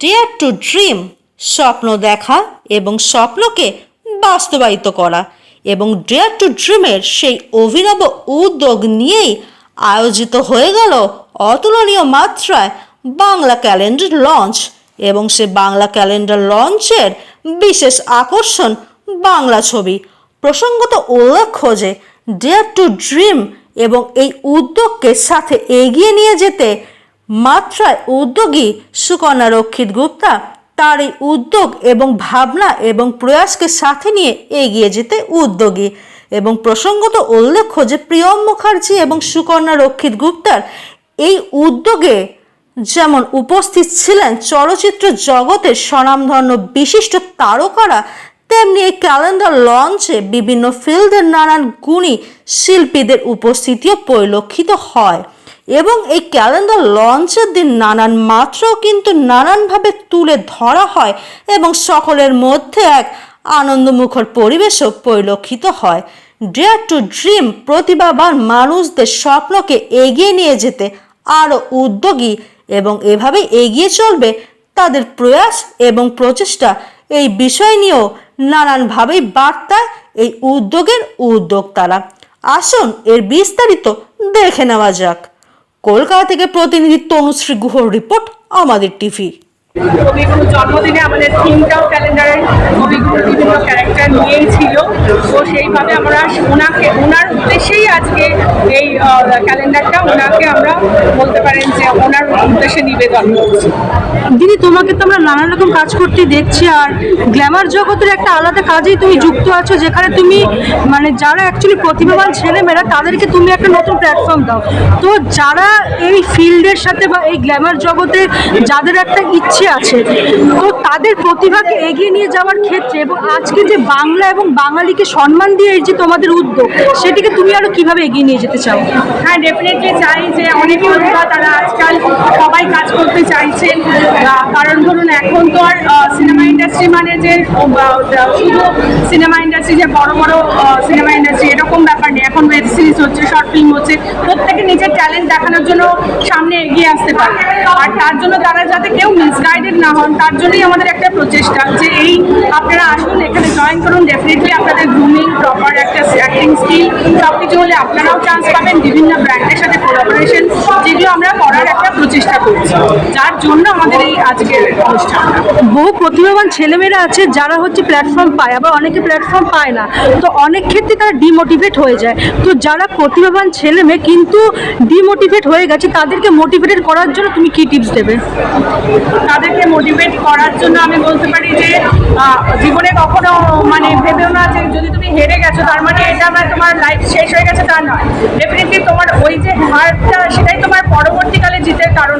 Dare two dream স্বপ্ন দেখা এবং স্বপ্নকে বাস্তবায়িত করা এবং ডেয়ার টু ড্রিমের সেই অভিনব উদ্যোগ নিয়েই আয়োজিত হয়ে গেল অতুলনীয় মাত্রায় বাংলা ক্যালেন্ডার লঞ্চ এবং সে বাংলা ক্যালেন্ডার লঞ্চের বিশেষ আকর্ষণ বাংলা ছবি। প্রসঙ্গত উল্লেখ্য যে ডেয়ার টু ড্রিম এবং এই উদ্যোগকে সাথে এগিয়ে নিয়ে যেতে মাত্রায় উদ্যোগী সুকন্যা রক্ষিত গুপ্তা তার এই উদ্যোগ এবং ভাবনা এবং প্রয়াসকে সাথে নিয়ে এগিয়ে যেতে উদ্যোগী এবং প্রসঙ্গত উল্লেখ্য যে প্রিয়ম মুখার্জি এবং সুকন্যা রক্ষিত গুপ্তার এই উদ্যোগে যেমন উপস্থিত ছিলেন চলচ্চিত্র জগতের স্বনামধন্য বিশিষ্ট তারকারা তেমনি এই ক্যালেন্ডার লঞ্চে বিভিন্ন ফিল্ডের নানান গুণী শিল্পীদের উপস্থিতিও পরিলক্ষিত হয়। এবং এই ক্যালেন্ডার লঞ্চের দিন নানান মাত্রাও কিন্তু নানানভাবে তুলে ধরা হয় এবং সকলের মধ্যে এক আনন্দমুখর পরিবেশও পরিলক্ষিত হয়। ডেয়ার টু ড্রিম প্রতিভাবান মানুষদের স্বপ্নকে এগিয়ে নিয়ে যেতে আরও উদ্যোগী এবং এভাবে এগিয়ে চলবে তাদের প্রয়াস এবং প্রচেষ্টা, এই বিষয় নিয়েও নানানভাবেই বার্তায় এই উদ্যোগের উদ্যোক্তারা। আসুন এর বিস্তারিত দেখে নেওয়া যাক। কলকাতা থেকে প্রতিনিধি তনুশ্রী গুহর রিপোর্ট, আমাদের টিভি। কবিগুরু জন্মদিনে আমাদের থিমটাও ক্যালেন্ডারের কবিগুরু বিভিন্ন ক্যারেক্টার নিয়েই ছিল। তো সেইভাবে আমরা ওনাকে, ওনার উদ্দেশ্যেই আজকে এই ক্যালেন্ডারটা ওনাকে আমরা বলতে পারেন যে ওনার নিবেদন? করছি দিদি তোমাকে তো আমরা নানান রকম কাজ করতে দেখছি আর গ্ল্যামার জগতের একটা আলাদা কাজেই তুমি যুক্ত আছো যেখানে তুমি মানে যারা অ্যাকচুয়ালি প্রতিভাবান ছেলেমেয়েরা তাদেরকে তুমি একটা নতুন প্ল্যাটফর্ম দাও। তো যারা এই ফিল্ডের সাথে বা এই গ্ল্যামার জগতে যাদের একটা ইচ্ছে আছে তো তাদের প্রতিভাকে এগিয়ে নিয়ে যাওয়ার ক্ষেত্রে এবং আজকে যে বাংলা এবং বাঙালিকে সম্মান দিয়ে এই যে তোমাদের উদ্যোগ সেটিকে তুমি আরও কীভাবে এগিয়ে নিয়ে যেতে চাও? হ্যাঁ ডেফিনেটলি চাই যে অনেক প্রতিভা তারা আজকাল সবাই কাজ করতে চাইছেন কারণ ধরুন এখন তো আর সিনেমা ইন্ডাস্ট্রি মানে যে শুধু সিনেমা ইন্ডাস্ট্রি যে বড় বড় সিনেমা ইন্ডাস্ট্রি এরকম ব্যাপার নেই। এখন ওয়েব সিরিজ হচ্ছে শর্ট ফিল্ম হচ্ছে, প্রত্যেকে নিজের ট্যালেন্ট দেখানোর জন্য সামনে এগিয়ে আসতে পারে। আর তার জন্য তারা যাতে কেউ মিসগাইডেড না হন, তার জন্যই আমাদের একটা প্রচেষ্টা যে এই আপনারা আসুন, এখানে জয়েন করুন। ডেফিনেটলি আপনাদের গ্রুমিং প্রপার একটা অ্যাক্টিং স্কিল সব কিছু হলে আপনারাও চান্স পাবেন বিভিন্ন ব্র্যান্ডের সাথে কোলাবোরেশন যেগুলো আমরা করার একটা প্রচেষ্টা চেষ্টা করছি। যার জন্য আমাদের এই আজকের অনুষ্ঠানটা। বহু প্রতিভাবান ছেলেমেয়েরা আছে যারা হচ্ছে প্ল্যাটফর্ম পায় আবার অনেকে প্ল্যাটফর্ম পায় না। তো অনেক ক্ষেত্রে তারা ডিমোটিভেট হয়ে যায়। তো যারা প্রতিভাবান ছেলেমেয়ে কিন্তু ডিমোটিভেট হয়ে গেছে তাদেরকে মোটিভেটেড করার জন্য তুমি কি টিপস দেবে? তাদেরকে মোটিভেট করার জন্য আমি বলতে পারি যে জীবনে কখনো মানে ভেবেও না যে যদি তুমি হেরে গেছো তার মানে এটা না তোমার লাইফ শেষ হয়ে গেছে তা নয়। ডেফিনেটলি তোমার ওই যে হারটা সেটাই তোমার পরবর্তীকালে জিতের কারণ